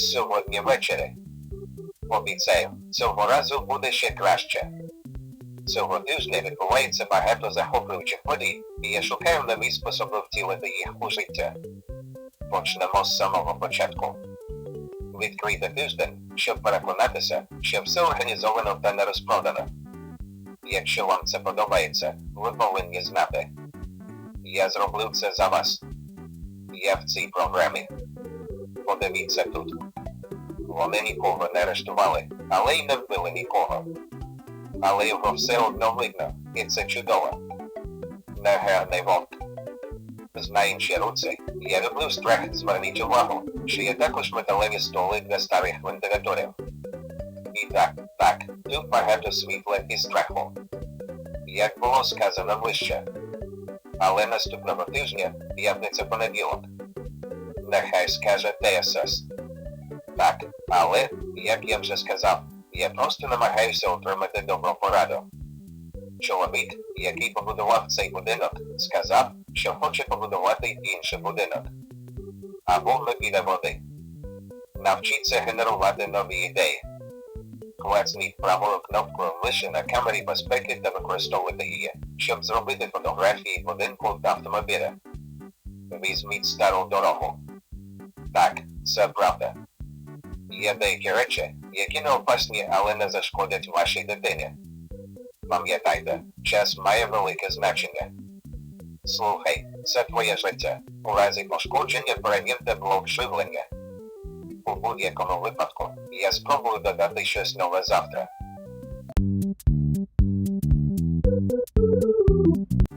сьогодні ввечері. Обіцяю, цього разу буде ще краще. Цього тижня відбувається багато захоплюючих подій, і я шукаю нові способи втілити їх у життя. Почнемо з самого початку. Відкрийте тиждень, щоб переконатися, що все організовано та не розпродано. Якщо вам це подобається, ви повинні знати. Я зроблю це за вас. Я в цій програмі. Подивіться тут. Вони нікого не арештували, але й не вбили нікого. Але його все одно видно, і це чудово. Негарний вовк. З інші руці, я люблю страх, зверніть увагу, що є також металеві столи для старих вентиляторів. І так, так, тут багато світла і страху. Як було сказано вище. Але наступного тижня, п'ятниця понеділок. Нехай скаже ТСС. Так, але, як я вже сказав, я просто намагаюся отримати добру пораду. Чоловік, який побудував цей будинок, сказав, що хоче побудувати інший будинок. Або не піде води. Навчіться генерувати нові ідеї. Клацніть правою кнопкою лише на камері безпеки та використовуйте її, щоб зробити фотографії будинку та автомобіля. Візьміть стару дорогу. Так, це правда. Є деякі речі, які не опасні, але не зашкодять вашій дитині. Пам'ятайте, час має велике значення. Слухай, це твоє життя. У разі пошкодження перевірте блок живлення. У будь-якому випадку, я спробую додати щось нове завтра.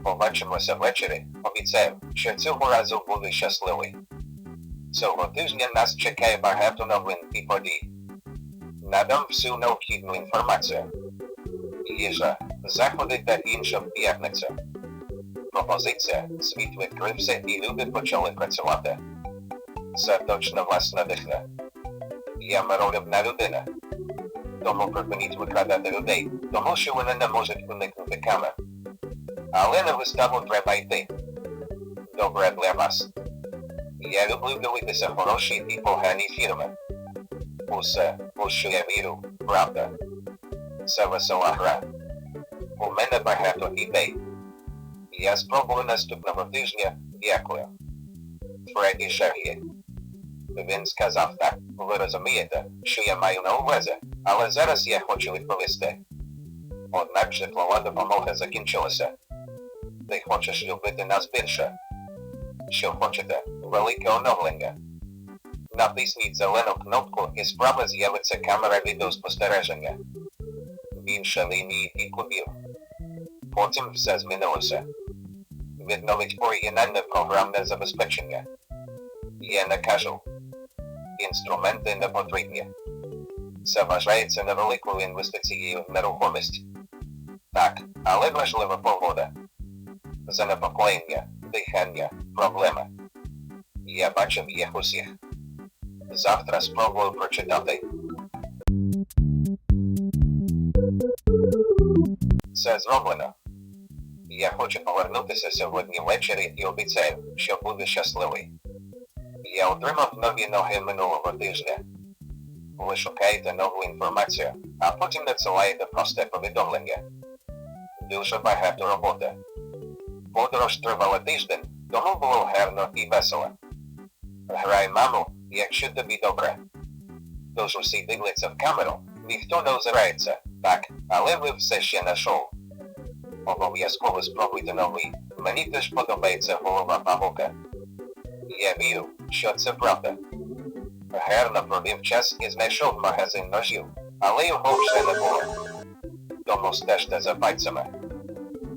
Побачимося ввечері, обіцяю, що цього разу буду щасливий. Цього тижня нас чекає багато новин і подій. Надам всю необхідну інформацію. Їжа, заходи та інша в п'ятницю. Пропозиція, світ відкрився і люди почали працювати. Це точно вас надихне. Я миролюбна людина. Тому припиніть викрадати людей, тому що вони не можуть уникнути камер. Але на виставу треба йти. Добре для вас. Я люблю дивитися хороші і погані фільми. Усе, у що я вірю, правда. Це весела гра. У мене багато ідей. Я спробую наступного тижня, дякую. Фредді Шер'є. Він сказав так, ви розумієте, що я маю на увазі, але зараз я хочу відповісти. Однак житлова допомога закінчилася. Ти хочеш любити нас більше. Що хочете, велике оновлення. Натисніть зелену кнопку і справа з'явиться камера відеоспостереження. Більше лінії і кубів. Потім все змінилося. Відновить оригінальне програмне забезпечення. Я не кажу. Інструменти не потрібні. Це вважається невеликою інвестицією в нерухомість. Так, але важлива погода. Занепокоєння, дихання, проблеми. Я бачив їх усіх. Завтра спробую прочитати. Це зроблено. Я хочу повернутися сьогодні ввечері і обіцяю, що буду щасливий. Я отримав нові ноги минулого тижня. Ви шукаєте нову інформацію, а потім надсилаєте просте повідомлення. Дуже багато роботи. Подорож тривала тиждень, тому було гарно і весело. Грай маму, якщо тобі добре. Тож усі дивляться в камеру, ніхто не озирається, так, але ви все ще на шоу. Обов'язково спробуйте новий. Мені теж подобається голова павука. Я вірю, що це правда. Гарно провів час і знайшов магазин ножів, але його вже не було. Тому стежте за пальцями.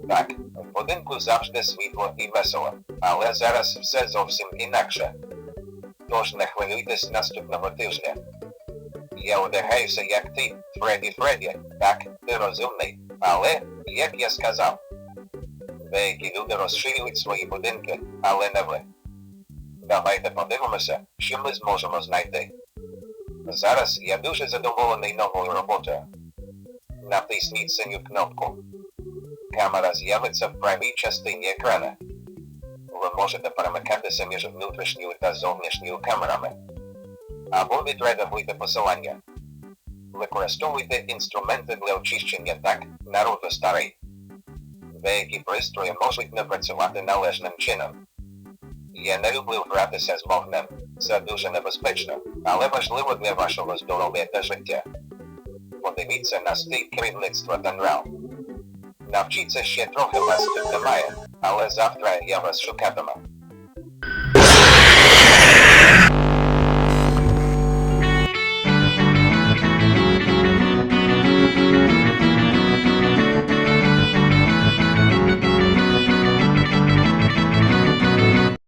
Так, будинку завжди світло і весело, але зараз все зовсім інакше. Тож не хвилюйтесь наступного тижня. Я одягаюся як ти, Фредді Фредді, так, ти розумний, але, як я сказав, деякі люди розширюють свої будинки, але не ви. Давайте подивимося, що ми зможемо знайти. Зараз я дуже задоволений новою роботою. Натисніть синю кнопку. Камера з'явиться в правій частині екрана. Ви можете перемикатися між внутрішньою та зовнішньою камерами. або відредагуйте посилання. Використовуйте інструменти для очищення так, народу старий. Деякі пристрої можуть не працювати належним чином. Я не люблю гратися з вогнем. Це дуже небезпечно, але важливо для вашого здоров'я та життя. Подивіться на стиль керівництва Танрал. Навчіться ще трохи вас тут немає, але завтра я вас шукатиму.